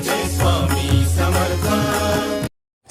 this one.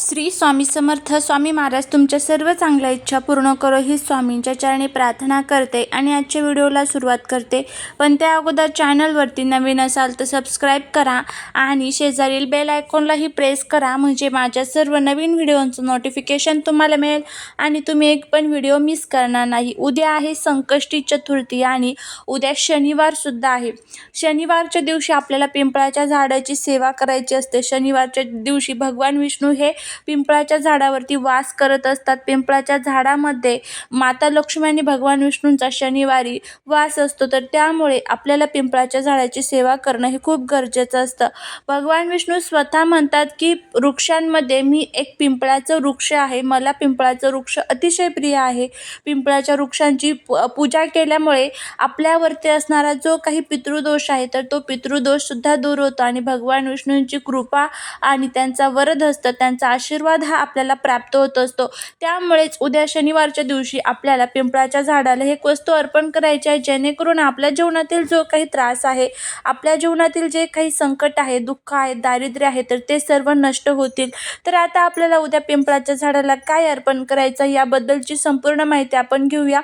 Shri Swami Samarth Swami Maharaj तुमच्या सर्व चांगल्या इच्छा पूर्ण करो ही स्वामींच्या चरणी प्रार्थना करते आणि आजच्या व्हिडिओला सुरुवात करते. पण त्या अगोदर चॅनलवरती नवीन असाल तर सबस्क्राईब करा आणि शेजारील बेल आयकॉनलाही प्रेस करा म्हणजे माझ्या सर्व नवीन व्हिडिओंचं नोटिफिकेशन तुम्हाला मिळेल. आणि तुम्ही एक पण व्हिडिओ मिस करणार नाही. उद्या आहे संकष्टी चतुर्थी आणि उद्या शनिवारसुद्धा आहे. शनिवारच्या दिवशी आपल्याला पिंपळाच्या झाडाची सेवा करायची असते. शनिवारच्या दिवशी भगवान विष्णू हे पिंपळाच्या झाडावरती वास करत असतात. पिंपळाच्या झाडामध्ये माता लक्ष्मी आणि भगवान विष्णूंचा शनिवारी वास असतो. तर त्यामुळे आपल्याला पिंपळाच्या झाडाची सेवा करणं हे खूप गरजेचं असतं. भगवान विष्णू स्वतः म्हणतात की वृक्षांमध्ये मी एक पिंपळाचं वृक्ष आहे. मला पिंपळाचं वृक्ष अतिशय प्रिय आहे. पिंपळाच्या वृक्षांची पूजा केल्यामुळे आपल्यावरती असणारा जो काही पितृदोष आहे तर तो पितृदोषसुद्धा दूर होतो. आणि भगवान विष्णूंची कृपा आणि त्यांचा वरद असतं त्यांचा आशीर्वाद आशीर्वाद हा आपल्याला प्राप्त होत असतो. त्यामुळेच उद्या शनिवारच्या दिवशी आपल्याला पिंपळाच्या झाडाला हे वस्तू अर्पण करायचे आहे जेणेकरून आपल्या जीवनातील जो काही त्रास आहे आपल्या जीवनातील जे काही संकट आहे दुःख आहे दारिद्र्य आहे तर ते सर्व नष्ट होतील. तर आता आपल्याला उद्या पिंपळाच्या झाडाला काय अर्पण करायचं याबद्दलची संपूर्ण माहिती आपण घेऊया.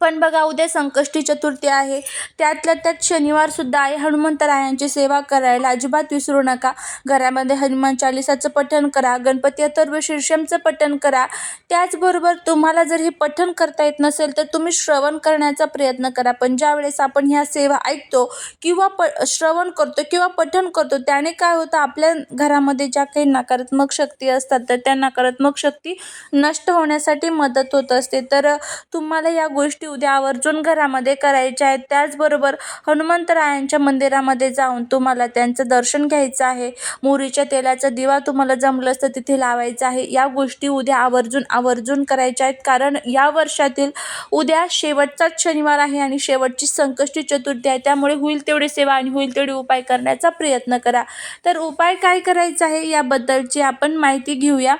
पण बघा उद्या संकष्टी चतुर्थी आहे. त्यातल्या त्यात शनिवारसुद्धा आहे. हनुमंतरायांची सेवा करायला अजिबात विसरू नका. घरामध्ये हनुमान चालिसाचं पठण करा. गणपती अथर्व शीर्षमचं पठण करा. त्याचबरोबर तुम्हाला जर हे पठण करता येत नसेल तर तुम्ही श्रवण करण्याचा प्रयत्न करा. पण ज्यावेळेस आपण ह्या सेवा ऐकतो किंवा प श्रवण करतो किंवा पठण करतो त्याने काय होतं? आपल्या घरामध्ये ज्या काही नकारात्मक शक्ती असतात तर त्या नकारात्मक शक्ती नष्ट होण्यासाठी मदत होत असते. तर तुम्हाला या गोष्टी उद्या आवर्जून घरामध्ये करायच्या आहेत. त्याचबरोबर हनुमंतरायांच्या मंदिरामध्ये जाऊन तुम्हाला त्यांचं दर्शन घ्यायचं आहे. मोहरीच्या तेलाचा दिवा तुम्हाला जमलंच तर तिथे लावायचा आहे. या गोष्टी उद्या आवर्जून आवर्जून करायच्या आहेत. कारण या वर्षातील उद्या शेवटचाच शनिवार आहे आणि शेवटची संकष्टी चतुर्थी आहे. त्यामुळे होईल तेवढी सेवा आणि होईल तेवढे उपाय करण्याचा प्रयत्न करा. तर उपाय काय करायचा आहे? याबद्दलची आपण माहिती घेऊया.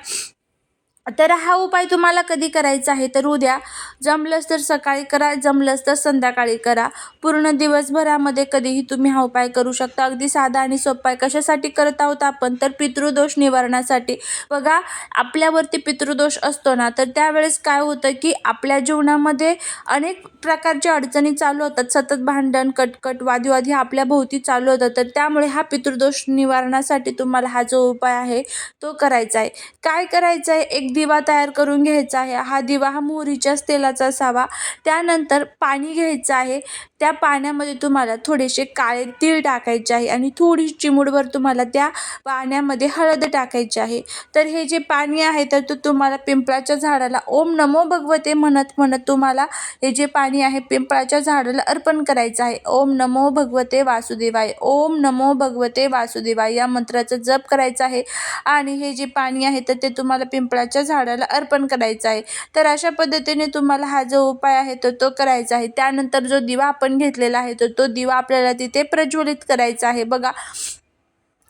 तर हा उपाय तुम्हाला कधी करायचा आहे तर उद्या जमलंच तर सकाळी करा जमलंच तर संध्याकाळी करा. पूर्ण दिवसभरामध्ये कधीही तुम्ही हा उपाय करू शकता. अगदी साधा आणि सोपा आहे. कशासाठी करत आहोत आपण? तर पितृदोष निवारणासाठी. बघा आपल्यावरती पितृदोष असतो ना तर त्यावेळेस काय होतं की आपल्या जीवनामध्ये अनेक प्रकारच्या अडचणी चालू होतात. सतत भांडण कटकट वादीवादी आपल्या भोवती चालू होतात. तर त्यामुळे हा पितृदोष निवारणासाठी तुम्हाला हा जो उपाय आहे तो करायचा आहे. काय करायचं आहे? एक दिवा तयार करून घ्यायचा आहे. हा दिवा हा मोहरीच्याच तेलाचा असावा. त्यानंतर पाणी घ्यायचं आहे. त्या पाण्यामध्ये तुम्हाला थोडेसे काळे तीळ टाकायचे आहे आणि थोडी चिमूटभर तुम्हाला त्या पाण्यामध्ये हळद टाकायची आहे. तर हे जे पाणी आहे तर तो तुम्हाला पिंपळाच्या झाडाला ओम नमो भगवते म्हणत म्हणत तुम्हाला हे जे पाणी आहे पिंपळाच्या झाडाला अर्पण करायचं आहे. ओम नमो भगवते वासुदेवाय ओम नमो भगवते वासुदेवाय या मंत्राचा जप करायचा आहे. आणि हे जे पाणी आहे तर ते तुम्हाला पिंपळाच्या झाडाला अर्पण करायचं आहे. तर अशा पद्धतीने तुम्हाला हा जो उपाय आहे तर तो करायचा आहे. त्यानंतर जो दिवा आपण घेतलेला आहे तर तो दिवा आपल्याला तिथे प्रज्वलित करायचा आहे. बघा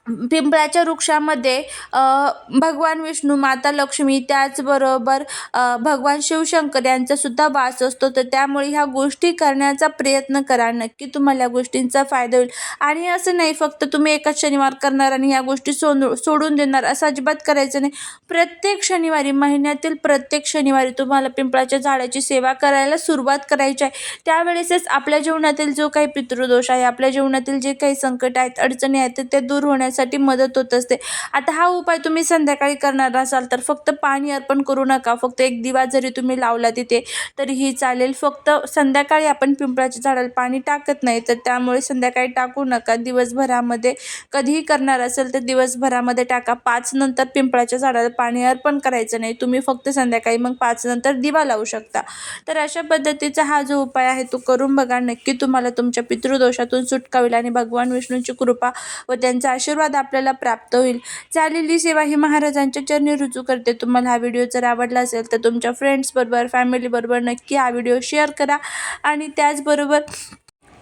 पिंपळाच्या वृक्षामध्ये भगवान विष्णू माता लक्ष्मी त्याचबरोबर भगवान शिवशंकर यांचासुद्धा वास असतो. तर त्यामुळे ह्या गोष्टी करण्याचा प्रयत्न करा. नक्की तुम्हाला या गोष्टींचा फायदा होईल. आणि असं नाही फक्त तुम्ही एकाच शनिवार करणार आणि ह्या गोष्टी सोडू सोडून देणार असं अजिबात करायचं नाही. प्रत्येक शनिवारी महिन्यातील प्रत्येक शनिवारी तुम्हाला पिंपळाच्या झाडाची सेवा करायला सुरुवात करायची आहे. त्यावेळेसच आपल्या जीवनातील जो काही पितृदोष आहे आपल्या जीवनातील जे काही संकट आहेत अडचणी आहेत तर ते दूर होण्यास होण्यासाठी मदत होत असते. आता हा उपाय तुम्ही संध्याकाळी करणार असाल तर फक्त पाणी अर्पण करू नका. फक्त एक दिवा जरी तुम्ही लावला तिथे तरीही चालेल. फक्त संध्याकाळी आपण पिंपळाच्या झाडाला पाणी टाकत नाही तर त्यामुळे संध्याकाळी टाकू नका. दिवसभरामध्ये कधीही करणार असेल तर दिवसभरामध्ये टाका. पाच नंतर पिंपळाच्या झाडाला पाणी अर्पण करायचं नाही. तुम्ही फक्त संध्याकाळी मग पाच नंतर दिवा लावू शकता. तर अशा पद्धतीचा हा जो उपाय आहे तो करून बघा. नक्की तुम्हाला तुमच्या पितृदोषातून सुटका होईल आणि भगवान विष्णूंची कृपा व त्यांचा आशीर्वाद आपल्याला प्राप्त होईल. झालेली सेवा ही महाराजांच्या चरणी रुजू करते. तुम्हाला हा व्हिडिओ जर आवडला असेल तर तुमच्या फ्रेंड्सबरोबर फॅमिलीबरोबर नक्की हा व्हिडिओ शेअर करा. आणि त्याचबरोबर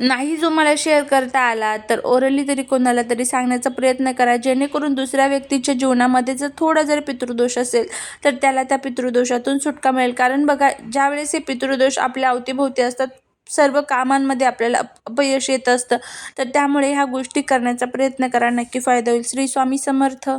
नाही जो मला शेअर करता आला तर ओरली तरी कोणाला तरी सांगण्याचा प्रयत्न करा. जेणेकरून दुसऱ्या व्यक्तीच्या जीवनामध्ये जर थोडा जर पितृदोष असेल तर त्याला त्या पितृदोषातून सुटका मिळेल. कारण बघा ज्यावेळेस हे पितृदोष आपल्या अवतीभोवती असतात सर्व कामांमध्ये आपल्याला अप- अपयश येत असतं. तर त्यामुळे ह्या गोष्टी करण्याचा प्रयत्न करा. नक्की फायदा होईल. श्री स्वामी समर्थ.